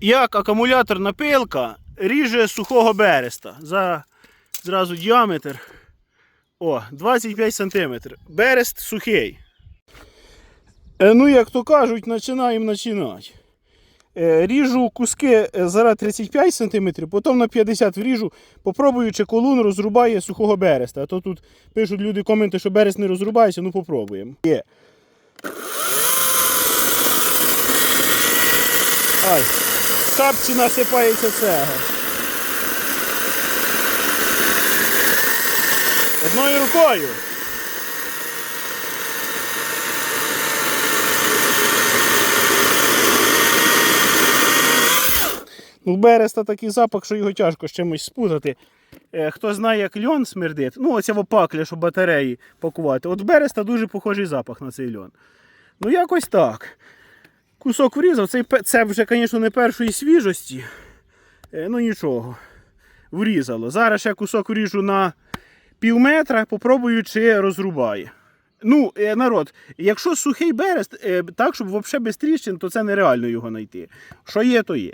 як акумуляторна пилка ріже сухого береста. За зразу діаметр. О, 25 см. Берест сухий. Е, ну, як то кажуть, починаємо починати. Е, Ріжу куски е, зараз 35 см, потім на 50 вріжу, попробую, чи колун розрубає сухого береста. А то тут пишуть люди коменти, що берест не розрубається, ну попробуємо. Є. Ай, в капці насипається цего. Одною рукою. В береста такий запах, що його тяжко з чимось спутати. Е, Хто знає, як льон смердить, ну оця опакля, що батареї пакувати. От береста дуже похожий запах на цей льон. Ну, якось так. Кусок врізав, це, це вже, звісно, не першої свіжості. Е, Ну нічого. Врізало. Зараз я кусок вріжу на пів метра, попробую, чи розрубає. Ну, е, народ, якщо сухий берест, е, так, щоб взагалі без тріщин, то це нереально його знайти. Що є, то є.